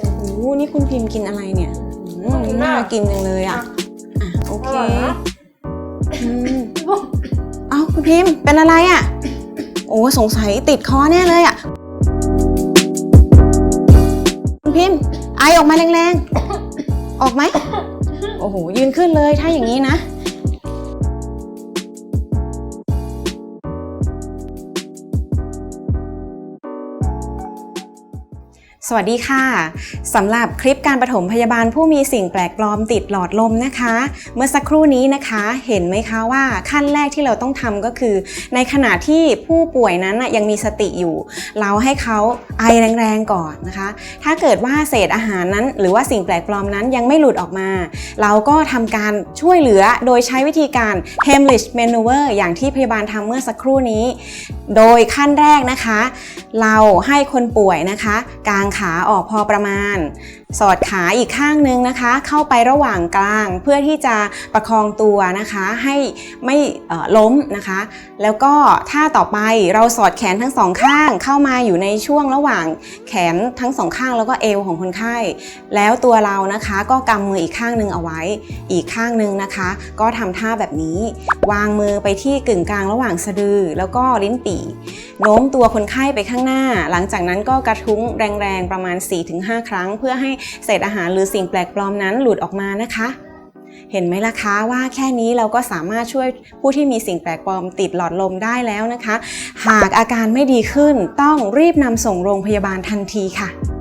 โอ้โหนี่คุณพิมพ์กินอะไรเนี่ยอืมน่ากินจังเลยอะอะโอเคอืมเอ้าคุณพิมพ์เป็นอะไรอะ โอ้สงสัยติดคอแน่เลยอะ คุณพิมพ์ไอออกมาแรงๆ ออกไหม โอ้โหยืนขึ้นเลยถ้าอย่างนี้นะ สวัสดีค่ะสำหรับคลิปการปฐมพยาบาลผู้มีสิ่งแปลกปลอมติดหลอดลมนะคะ เมื่อสักครู่นี้นะคะ เห็นไหมคะว่าขั้นแรกที่เราต้องทำก็คือ ในขณะที่ผู้ป่วยนั้นยังมีสติอยู่ เราให้เขาไอแรงๆก่อนนะคะ ถ้าเกิดว่าเศษอาหารนั้น หรือว่าสิ่งแปลกปลอมนั้นยังไม่หลุดออกมา เราก็ทำการช่วยเหลือโดยใช้วิธีการ Heimlich Maneuver อย่างที่พยาบาลทำเมื่อสักครู่นี้ โดยขั้นแรกนะคะ เราให้คนป่วยนะคะกางขาออกพอประมาณ สอดขาอีกข้างนึงนะคะ เข้าไประหว่างกลางเพื่อที่จะประคองตัวนะคะให้ไม่ล้มนะคะ แล้วก็ท่าต่อไปเราสอดแขนทั้งสองข้างเข้ามาอยู่ในช่วงระหว่างแขนทั้งสองข้างแล้วก็เอวของคนไข้ แล้วตัวเรานะคะก็กำมืออีกข้างหนึงเอาไว้ อีกข้างหนึงนะคะ ก็ทำท่าแบบนี้ วางมือไปที่กึ่งกลางระหว่างสะดือ แล้วก็ลิ้นปี่โน้มตัวคนไข้ไปข้างหน้า หลังจากนั้นก็กระทุ้งแรงๆประมาณ 4-5 ครั้ง เพื่อให้เศษอาหารหรือสิ่งแปลกปลอมนั้นหลุดออกมานะคะเห็นไหมล่ะคะว่าแค่นี้เราก็สามารถช่วยผู้ที่มีสิ่งแปลกปลอมติดหลอดลมได้แล้วนะคะ หากอาการไม่ดีขึ้นต้องรีบนำส่งโรงพยาบาลทันทีค่ะ